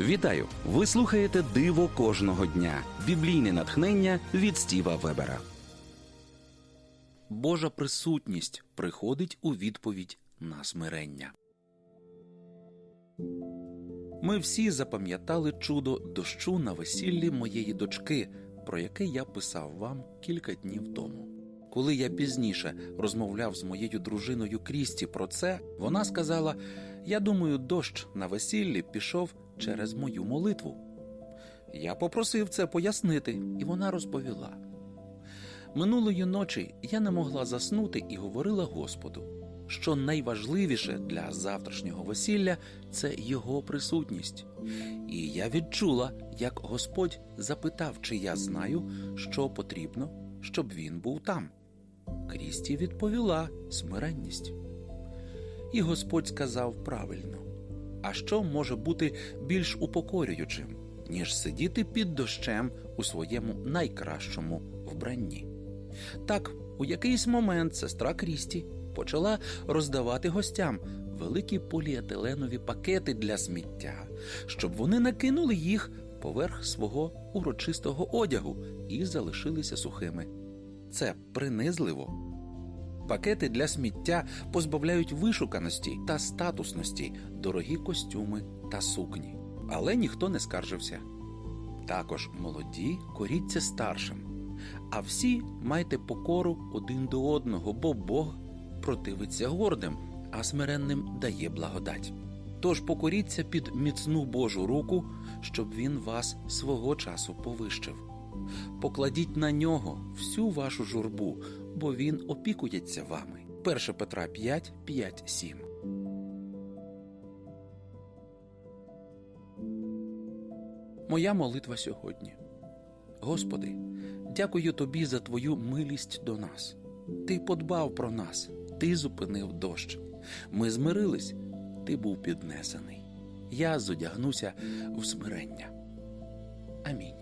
Вітаю! Ви слухаєте Диво кожного дня. Біблійне натхнення від Стіва Вебера. Божа присутність приходить у відповідь на смирення. Ми всі запам'ятали чудо дощу на весіллі моєї дочки, про яке я писав вам кілька днів тому. Коли я пізніше розмовляв з моєю дружиною Крісті про це, вона сказала: Я думаю, дощ на весіллі пішов через мою молитву. Я попросив це пояснити, і вона розповіла. Минулої ночі я не могла заснути і говорила Господу, що найважливіше для завтрашнього весілля це його присутність. І я відчула, як Господь запитав, чи я знаю, що потрібно, щоб він був там. Крісті відповіла смиренність. І Господь сказав правильно: а що може бути більш упокорюючим, ніж сидіти під дощем у своєму найкращому вбранні? Так, у якийсь момент сестра Крісті почала роздавати гостям великі поліетиленові пакети для сміття, щоб вони накинули їх поверх свого урочистого одягу і залишилися сухими. Це принизливо. Пакети для сміття позбавляють вишуканості та статусності, дорогі костюми та сукні. Але ніхто не скаржився. Також молоді коріться старшим, а всі майте покору один до одного, бо Бог противиться гордим, а смиренним дає благодать. Тож покоріться під міцну Божу руку, щоб він вас свого часу повищив. Покладіть на нього всю вашу журбу, бо він опікується вами. 1 Петра 5, 5, 7. Моя молитва сьогодні. Господи, дякую тобі за твою милість до нас. Ти подбав про нас, ти зупинив дощ. Ми змирились, ти був піднесений. Я зодягнуся в смирення. Амінь.